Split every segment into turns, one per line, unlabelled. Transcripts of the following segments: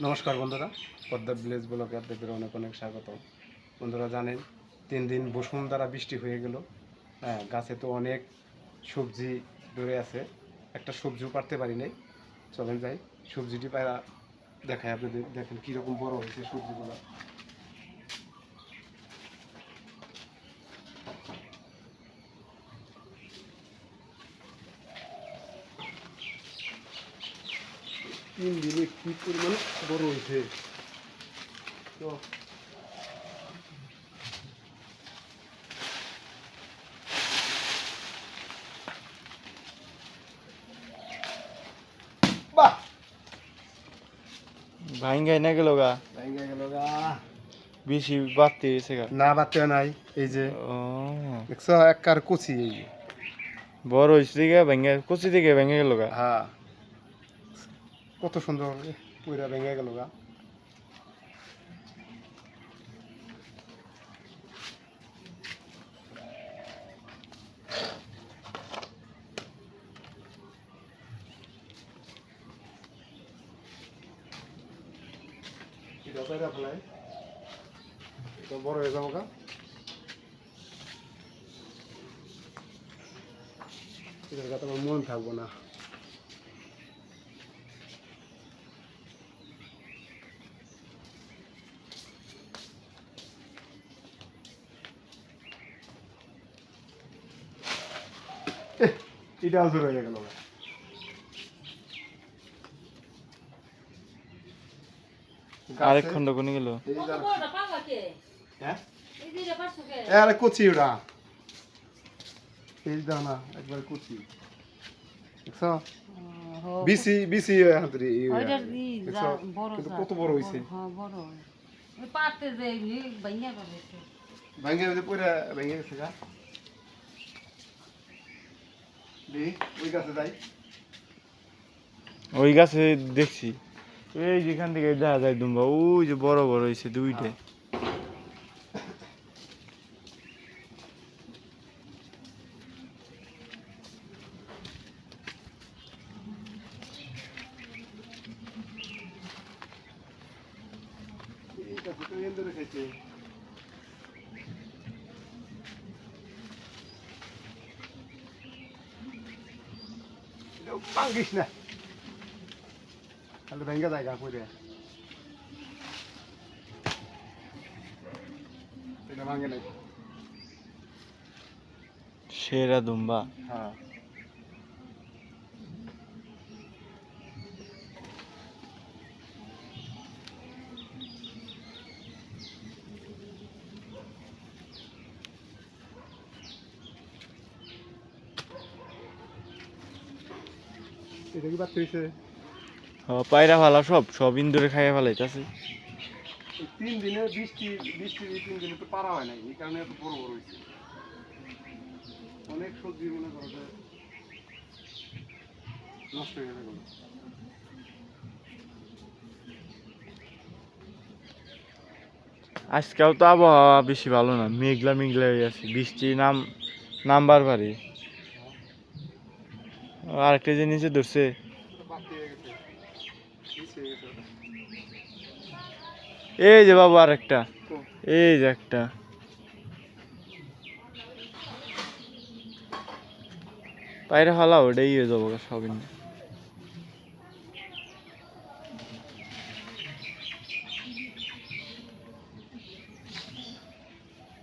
নমস্কার বন্ধুরা। পদ্মা ভিলেজ ব্লকে আপনাদের অনেক অনেক স্বাগত বন্ধুরা জানেন, তিন দিন বসুন দ্বারা বৃষ্টি হয়ে গেল। হ্যাঁ গাছে তো অনেক সবজি ধরে আছে। একটা সবজিও পারতে পারি নাই। চলেন যাই, সবজিটি পায়রা দেখায় আপনাদের। দেখেন কীরকম বড় হয়েছে সবজিগুলো। তিন দিনে কি পরিমাণ বড় হয়েছে? তো বাহ!
ভাঙ্গাই না গেল গা?
ভেঙে গেল গা।
বেশি বাড়তে গেছে গা।
না বাচ্চা নাই এই যে
ও।
দেখছ একবার কুচি এই যে।
বড় হয়েছে দিকে ভেঙে কচি দিকে ভেঙে গেল গা।
হ্যাঁ। কত সুন্দর পুরা ভেঙে গেল গা। বড় হয়ে যাব গা। মন থাকব না। এটা আজর হয়ে গেল
আরেক খন্ড কোনে গেল।
হ্যাঁ? আরে কুচি ওটা। এই দাও না একবার কুচি। দেখছ? বিসি বিসি হাতরি কিন্তু কত বড় হইছে?
পাতে যে বাইয়া করে
ভাঙ্গে যে পুরা ভেঙে গেছে গা দি ওই গাছে যাই।
ওই গাছে দেখছি। এই যেখান থেকে দেখা যায় দুম্বা ওই যে বড় বড় হয়েছে দুইটা।
এই গাছে ভাঙ্গিস না তাহলে ভেঙে যায় গা করে
সেরা দুম্বা
হ্যাঁ এটা কি বাচ্চা হয়েছে
হ, পায়রা ফালা সব সব ইন্দুরে খাইয়া ফেলাইতেছে।
তিন দিনে বৃষ্টি বৃষ্টি তিন দিনে তো পারা হয় নাই এই কারণে এত বড় বড় হয়েছে অনেক সবজি মনে করো যে নষ্ট হয়ে গেছে।
আজকেও তো আবহাওয়া বেশি ভালো না মেঘলা মেঘলা হয়ে আছে বৃষ্টি নাম নামবার পারে আরেকটা নিচে ধরছে। এই যে বাবু আরেকটা এই যে একটা পায়রা ফালা ওটাই হয়ে যাব গা সব ইন্দুর।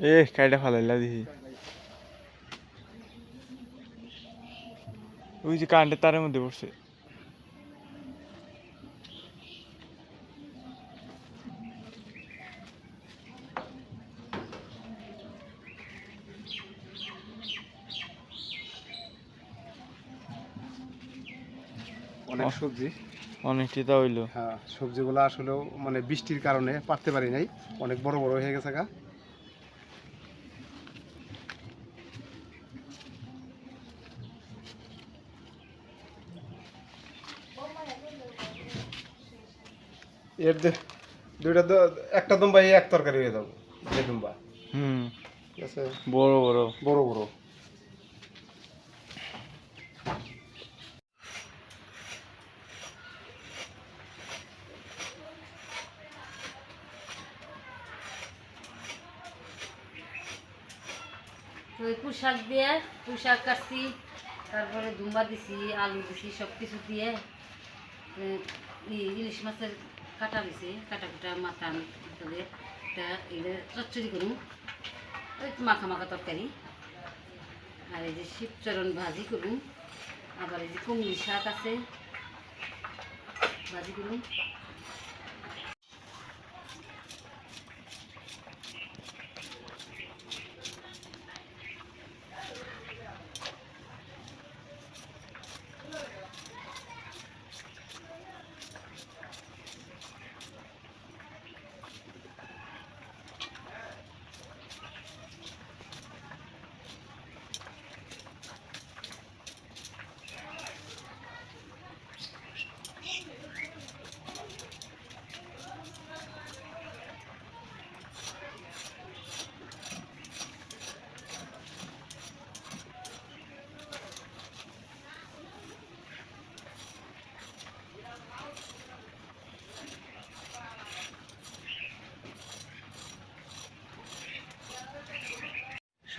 এ কাইটা ফালাইলা দিছি ওই যে কারেন্টের তারের মধ্যে পড়ছে।
অনেক সবজি।
অনেকটি তা হইল।
হ্যাঁ সবজিগুলো আসলেও মানে বৃষ্টির কারণে পারতে পারি নাই। অনেক বড় বড় হয়ে গেছে গা। এর দুইটা একটা দুম্বা এক তরকারি হয়ে যাব যে দুম্বা।
হুম। বড় বড়।
বড় বড়।
ওই পোশাক দিয়ে পোশাক কাটছি তারপরে দুম্বা দিছি আলু দিছি সব কিছু দিয়ে ইলিশ মাছের কাটা দিছি, কাটা কুটা মাথা তাহলে একটা চচ্চড়ি করুন ওই মাখা মাখা তরকারি। আর এই যে শিবচরণ ভাজি করুন আবার এই যে কুমড়ি শাক আছে, ভাজি করুন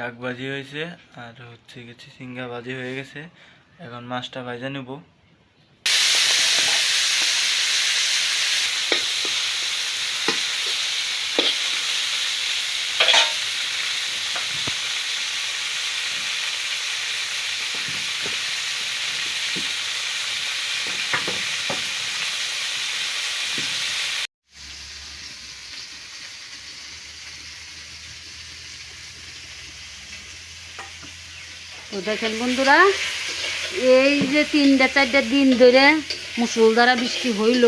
শাক ভাজি হয়েছে আর হচ্ছে গেছে সিঙ্গা ভাজি হয়ে গেছে। এখন মাছটা ভাজা নেব।
তো দেখেন বন্ধুরা, এই যে তিনটা চারটা দিন ধরে মুসুলধারা বৃষ্টি হইল,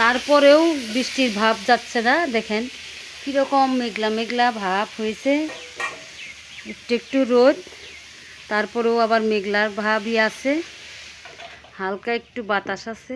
তারপরেও বৃষ্টির ভাব যাচ্ছে না, দেখেন কীরকম মেঘলা মেঘলা ভাব হয়েছে। একটু একটু রোদ, তারপরেও আবার মেঘলার ভাবই আছে, হালকা একটু বাতাস আছে।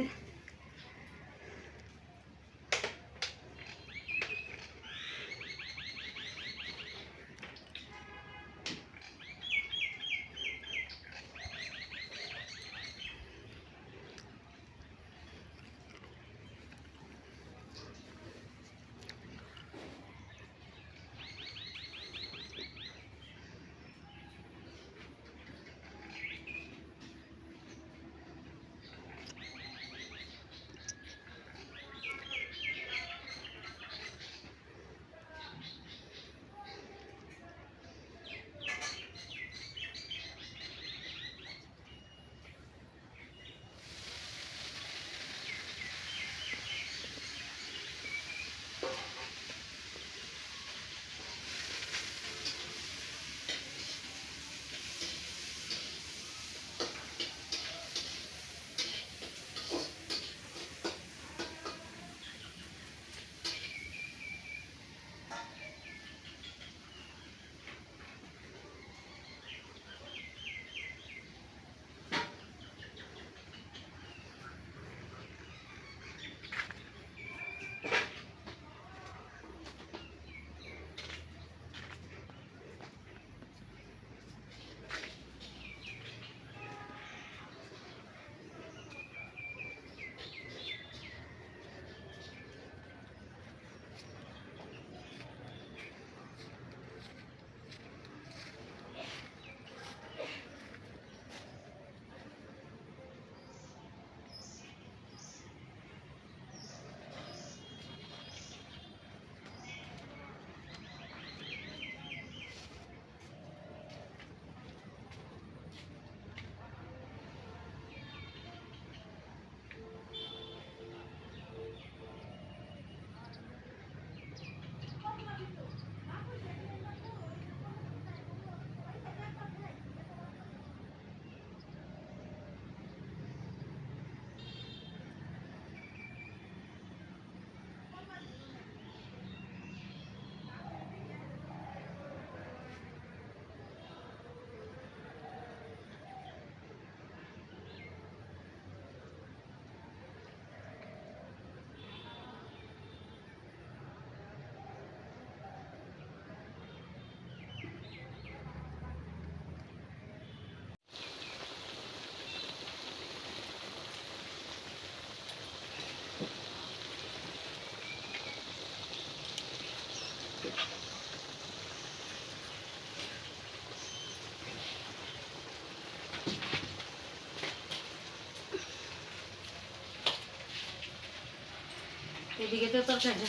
এদিকে তো তরকারি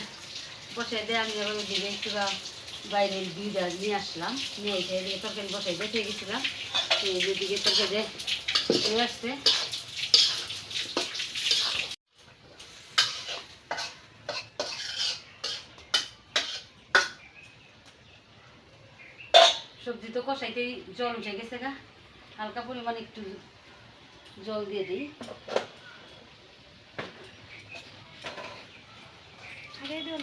বসাই দিয়ে আমি আবার ওদিকে একটু বাইরের নিয়ে আসলাম। নিয়ে এসে এদিকে তরকারি বসাই দেখে গেছিলাম এদিকে তরকারি আসছে সবজি তো কষাইতেই জল উঠে গেছে গা। হালকা পরিমাণ একটু জল দিয়ে দিই। তো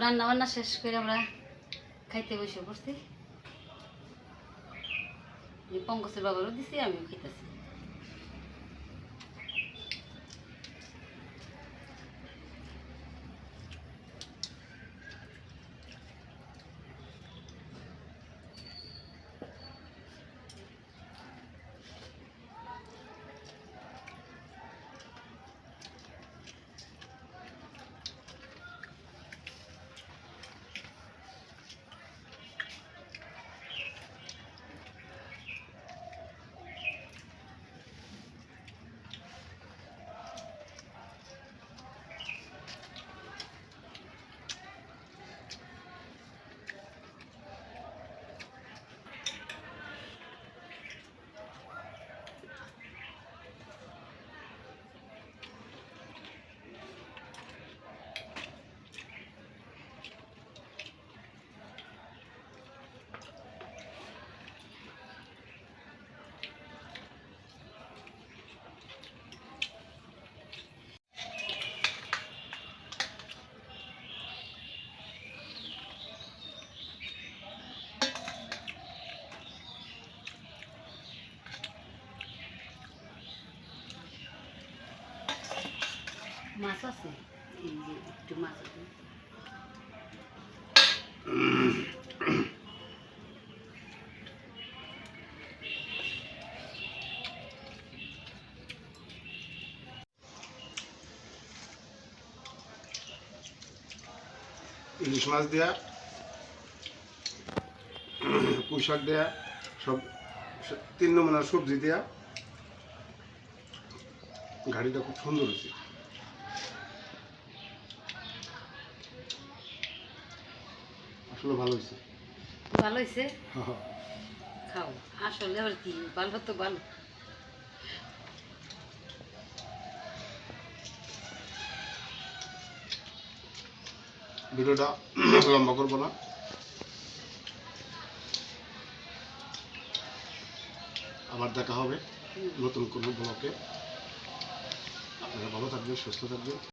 রান্না বান্না শেষ করে আমরা খাইতে বসে পড়ছি। পঙ্কজের বাবারও দিছি আমিও খাইতেছি। আছে? একটু আছে।
ইলিশ মাছ দেয়া, পুঁই শাক দেয়া, সব তিন নমুনার সবজি দেয়া। গাড়িটা খুব সুন্দর হয়েছে। আসলে ভালো হয়েছে
ভালো হয়েছে খাও আসলে আর কি? ভালো তো ভালো।
ভিডিওটা লম্বা করব না। আবার দেখা হবে নতুন কোনো ব্লকে আপনারা ভালো থাকবেন সুস্থ থাকবেন।